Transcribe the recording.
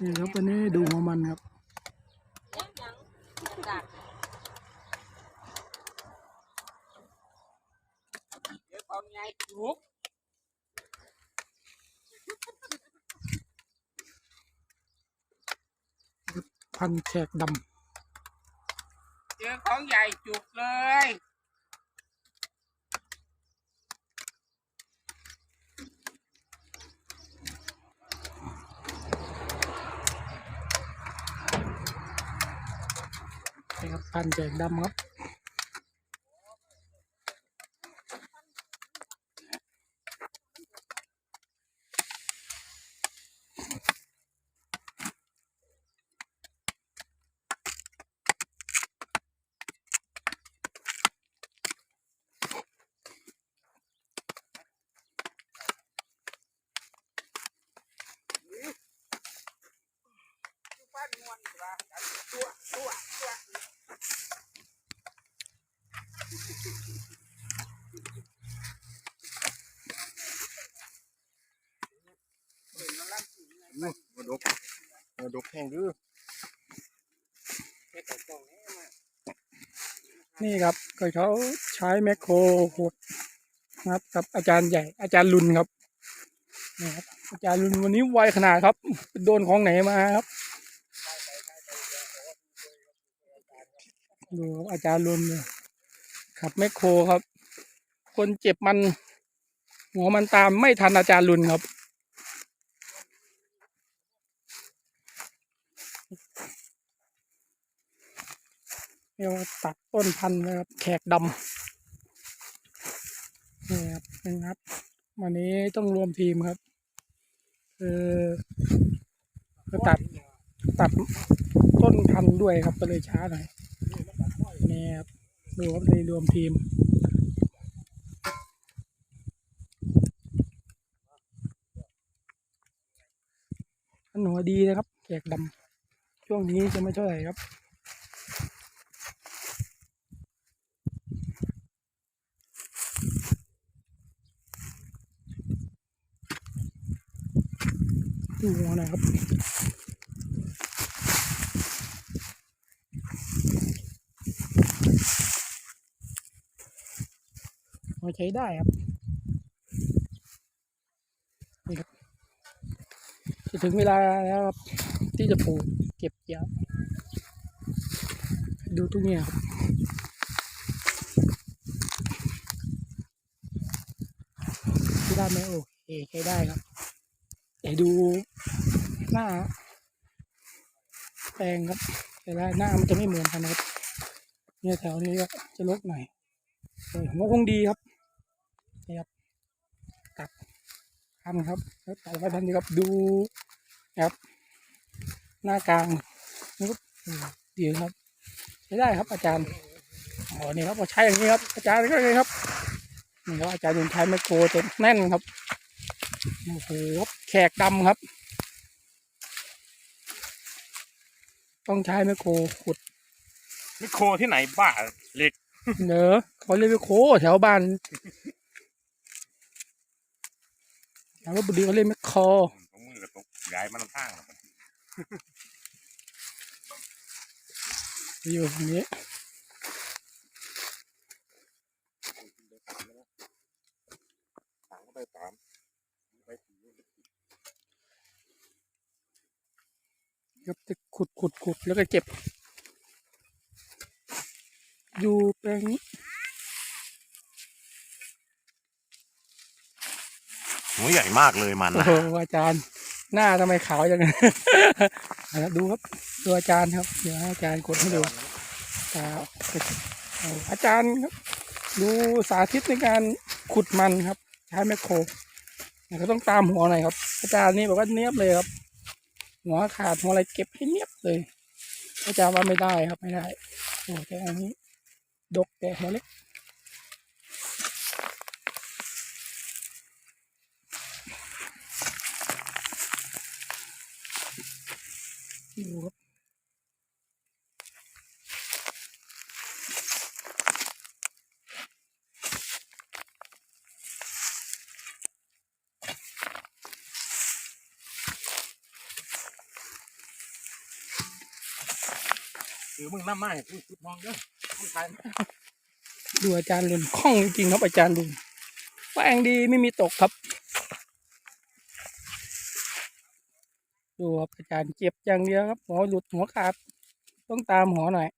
นี่ครับวันนี้ดูหัวมันครับยังยังดักเดี๋ยวของไงจุกพันแขกดเจอของใหญ่จุกเลยำนี่ครับพันแขกดำครับ บ้านนวลกว่าตัวตัวตัว มาดกมาดกแห้งดื้อแค่ตัวตรงนี้มานี่ครับก็เขาใช้แมคโครหดนะครับกับอาจารย์ใหญ่ อาจารย์ลุนครับนี่ครับ อาจารย์ลุนวันนี้ไวขนาดครับ โดนของไหนมาครับดูครับอาจารย์ลุนขับแมคโครครับ คนเจ็บมัน หัวมันตามไม่ทันอาจารย์ลุนครับ เรียกว่าตัดต้นพันธุ์นะครับ แขกดำนี่ครับนี่ครับ วันนี้ต้องรวมทีมครับ คือคือตัดตัดต้นพันธุ์ด้วยครับก็เลยช้าหน่อยนี่ครับดูครับเลยรวมทีมอันหัวดีนะครับ แขกดำช่วงนี้จะไม่เท่าไหร่ครับ ดูหัวหน่อยครับพอใช้ได้ครับนี่ครับ จะถึงเวลาแล้วครับ ที่จะปลูกเก็บเกี่ยวดูตรงนี้ครับใช้ได้ไหมโอเคใช้ได้ครับ แต่ดูหน้าแปลงครับแต่ละหน้ามันจะไม่เหมือนกันนะครับเนี่ยแถวนี้ก็จะลกหน่อยผมว่าคงดีครับนี่ครับตัดทำครับแล้วตัดไปทันทีครับดูนะครับ หน้ากลางนะครับดีครับใช้ได้ครับอาจารย์อ๋อนี่ครับพอใช้อย่างนี้ครับ อาจารย์ก็เลยครับนี่ครับอาจารย์ยังใช้ไมโครเต็มแน่นครับ โอ้โหแขกดำครับ ต้องใช้ไมโครขุดมิโครที่ไหนบ้าเหล็กเนอะเขาเรียกไมโครแถวบ้านแถวลพบุรีเขาเรียกไมโครตรงมือกับตรงย้ายมันทางแล้วมันอยู่ตรงนี้ ทางก็ไปตามไปถี ครับจะ ขุดขุดขุดแล้วก็เก็บ อยู่แปลงนี้หัวใหญ่มากเลยมันโอ้นะโหอาจารย์ หน้าทำไมขาวอย่างนั้นนะครับดูครับดูอาจารย์ครับ เดี๋ยวให้อาจารย์กดให้ดูครับเอาอาจารย์ครับ ดูสาธิตในการขุดมันครับ ใช้แมคโครเนี่ยก็ต้องตามหัวหน่อยครับ อาจารย์นี่บอกว่าเนียบเลยครับ หัวขาดหัวอะไรเก็บให้เนียบเลยอาจารย์ว่าไม่ได้ครับไม่ได้โอ้แต่อันนี้ ดกแต่หัวเล็กดูครับ ถือมึงน้ำไม้กูชุดมองเด้อมึงใครดูอาจารย์ลุนคล่องจริงครับอาจารย์ลุนแป้งดีไม่มีตกครับ ดูครับอาจารย์เจ็บอย่างเดียวครับหัวหลุดหัวขาดต้องตามหัวหน่อย